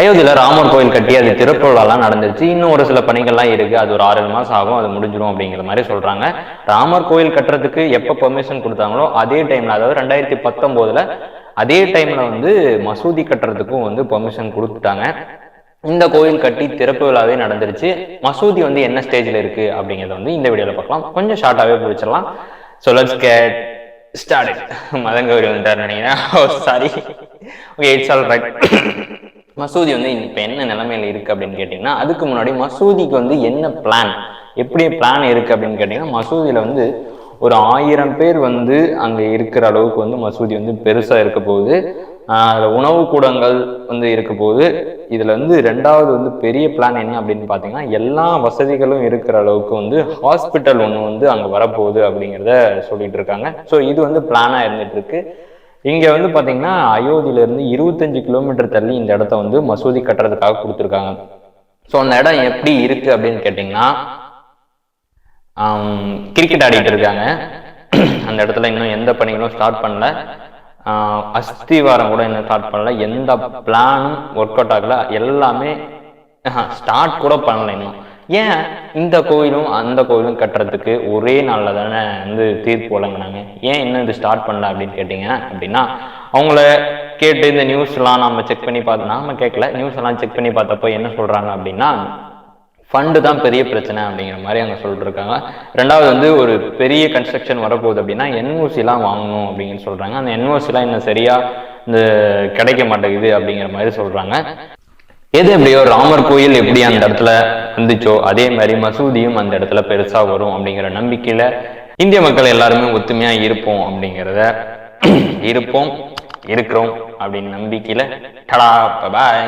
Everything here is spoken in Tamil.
அயோத்தியில் ராமர் கோயில் கட்டி அது திறப்பு விழாலாம் நடந்துருச்சு. இன்னும் ஒரு சில பணிகள்லாம் இருக்கு. அது ஒரு ஆறு மாசம் ஆகும். அது முடிஞ்சிடும் அப்படிங்கிற மாதிரி சொல்றாங்க. ராமர் கோயில் கட்டுறதுக்கு எப்போ பெர்மிஷன் கொடுத்தாங்களோ அதே டைம்ல அதாவது ரெண்டாயிரத்தி பத்தொன்பதுல அதே டைம்ல வந்து மசூதி கட்டுறதுக்கும் வந்து பெர்மிஷன் கொடுத்துட்டாங்க. இந்த கோயில் கட்டி திறப்பு விழாவே நடந்துருச்சு. மசூதி வந்து என்ன ஸ்டேஜில் இருக்கு அப்படிங்கிறத வந்து இந்த வீடியோவில் பார்க்கலாம். கொஞ்சம் ஷார்ட்டாகவே பிடிச்சிடலாம். So let's get start Madan Gowri வந்துட்டார் நினைக்கிறேன். Sorry okay it's all right மசூதி வந்து இப்போ என்ன நிலைமையில இருக்கு அப்படின்னு கேட்டிங்கன்னா அதுக்கு முன்னாடி மசூதிக்கு வந்து என்ன பிளான் எப்படி பிளான் இருக்கு அப்படின்னு கேட்டிங்கன்னா மசூதியில வந்து ஒரு ஆயிரம் பேர் வந்து அங்கே இருக்கிற அளவுக்கு வந்து மசூதி வந்து பெருசாக இருக்க போகுது. அதில் உணவு கூடங்கள் வந்து இருக்க போகுது. இதில் வந்து ரெண்டாவது வந்து பெரிய பிளான் என்ன அப்படின்னு பார்த்தீங்கன்னா எல்லா வசதிகளும் இருக்கிற அளவுக்கு வந்து ஹாஸ்பிட்டல் ஒன்று வந்து அங்கே வரப்போகுது அப்படிங்கிறத சொல்லிட்டு இருக்காங்க. ஸோ இது வந்து பிளானாக இருந்துட்டு இருக்கு. இங்க வந்து பாத்தீங்கன்னா அயோத்தியில இருந்து இருபத்தஞ்சு கிலோமீட்டர் தள்ளி இந்த இடத்த வந்து மசூதி கட்டுறதுக்காக கொடுத்துருக்காங்க. ஸோ அந்த இடம் எப்படி இருக்கு அப்படின்னு கேட்டிங்கன்னா கிரிக்கெட் ஆடிட்டு இருக்காங்க. அந்த இடத்துல இன்னும் எந்த பணிகளும் ஸ்டார்ட் பண்ணல. ஆஹ் அஸ்திவாரம் கூட இன்னும் ஸ்டார்ட் பண்ணல. எந்த பிளானும் ஒர்க் அவுட் ஆகல. எல்லாமே ஸ்டார்ட் கூட பண்ணல இன்னும். ஏன் இந்த கோயிலும் அந்த கோயிலும் கட்டுறதுக்கு ஒரே நாளில் தானே வந்து தீர்ப்பு வழங்கினாங்க? ஏன் இன்னும் இது ஸ்டார்ட் பண்ணல அப்படின்னு கேட்டீங்க அப்படின்னா அவங்கள கேட்டு இந்த நியூஸ்லாம் நம்ம செக் பண்ணி பார்த்து நாம கேட்கல நியூஸ் எல்லாம் செக் பண்ணி பார்த்தப்போ என்ன சொல்றாங்க அப்படின்னா ஃபண்டு தான் பெரிய பிரச்சனை அப்படிங்கிற மாதிரி அங்கே சொல்லிட்டுருக்காங்க. ரெண்டாவது வந்து ஒரு பெரிய கன்ஸ்ட்ரக்ஷன் வரப்போகுது அப்படின்னா என்ஓசிலாம் வாங்கணும் அப்படின்னு சொல்கிறாங்க அந்த என்ஓசிலாம் இன்னும் சரியாக இந்த கிடைக்க மாட்டேங்குது அப்படிங்கிற மாதிரி சொல்கிறாங்க எது எப்படியோ ராமர் கோயில் எப்படி அந்த இடத்துல வந்துச்சோ அதே மாதிரி மசூதியும் அந்த இடத்துல பெருசா வரும் அப்படிங்கிற நம்பிக்கையில இந்திய மக்கள் எல்லாருமே ஒத்துமையா இருப்போம் அப்படிங்கிறத இருப்போம் இருக்கிறோம் அப்படின்னு நம்பிக்கையில டடா பாய்